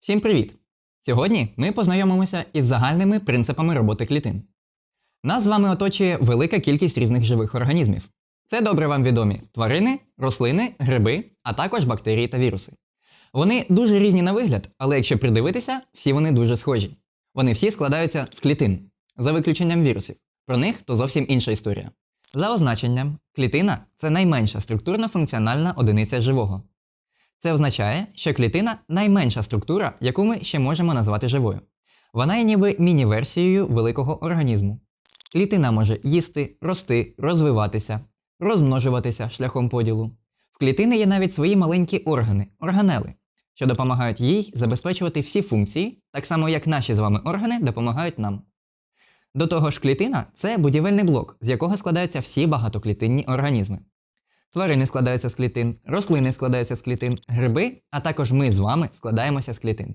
Всім привіт! Сьогодні ми познайомимося із загальними принципами роботи клітин. Нас з вами оточує велика кількість різних живих організмів. Це добре вам відомі тварини, рослини, гриби, а також бактерії та віруси. Вони дуже різні на вигляд, але якщо придивитися, всі вони дуже схожі. Вони всі складаються з клітин, за виключенням вірусів. Про них то зовсім інша історія. За означенням, клітина це найменша структурно функціональна одиниця живого. Це означає, що клітина найменша структура, яку ми ще можемо назвати живою. Вона є ніби міні-версією великого організму. Клітина може їсти, рости, розвиватися, розмножуватися шляхом поділу. В клітини є навіть свої маленькі органи органели, що допомагають їй забезпечувати всі функції, так само як наші з вами органи допомагають нам. До того ж, клітина це будівельний блок, з якого складаються всі багатоклітинні організми. Тварини складаються з клітин, рослини складаються з клітин, гриби, а також ми з вами складаємося з клітин.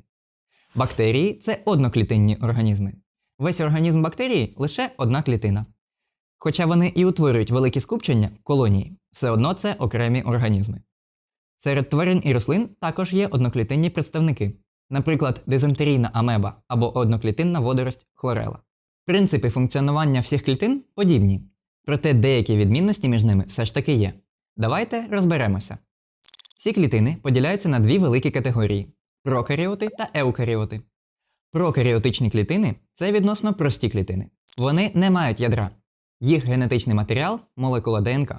Бактерії це одноклітинні організми. Весь організм бактерії лише одна клітина. Хоча вони і утворюють великі скупчення колонії, все одно це окремі організми. Серед тварин і рослин також є одноклітинні представники, наприклад, дизентерійна амеба або одноклітинна водорость хлорела. Принципи функціонування всіх клітин подібні, проте деякі відмінності між ними все ж таки є. Давайте розберемося. Всі клітини поділяються на дві великі категорії прокаріоти та еукаріоти. Прокаріотичні клітини це відносно прості клітини. Вони не мають ядра. Їх генетичний матеріал, молекула ДНК,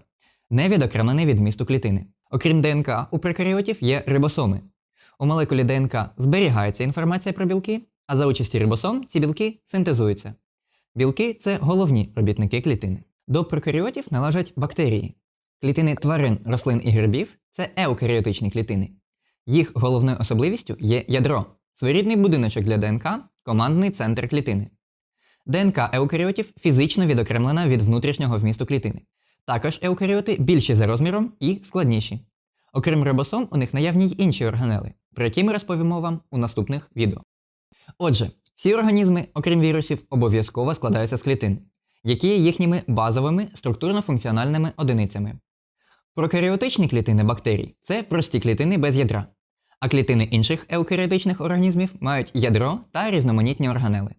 не відокремлений від місту клітини. Окрім ДНК, у прокаріотів є рибосоми. У молекулі ДНК зберігається інформація про білки, а за участі рибосом ці білки синтезуються. Білки це головні робітники клітини. До прокаріотів належать бактерії. Клітини тварин, рослин і грибів це еукаріотичні клітини. Їх головною особливістю є ядро, своєрідний будиночок для ДНК, командний центр клітини. ДНК еукаріотів фізично відокремлена від внутрішнього вмісту клітини. Також еукаріоти більші за розміром і складніші. Окрім рибосом, у них наявні й інші органели, про які ми розповімо вам у наступних відео. Отже, всі організми, окрім вірусів, обов'язково складаються з клітин, які є їхніми базовими структурно-функціональними одиницями. Прокаріотичні клітини бактерій це прості клітини без ядра, а клітини інших еукаріотичних організмів мають ядро та різноманітні органели.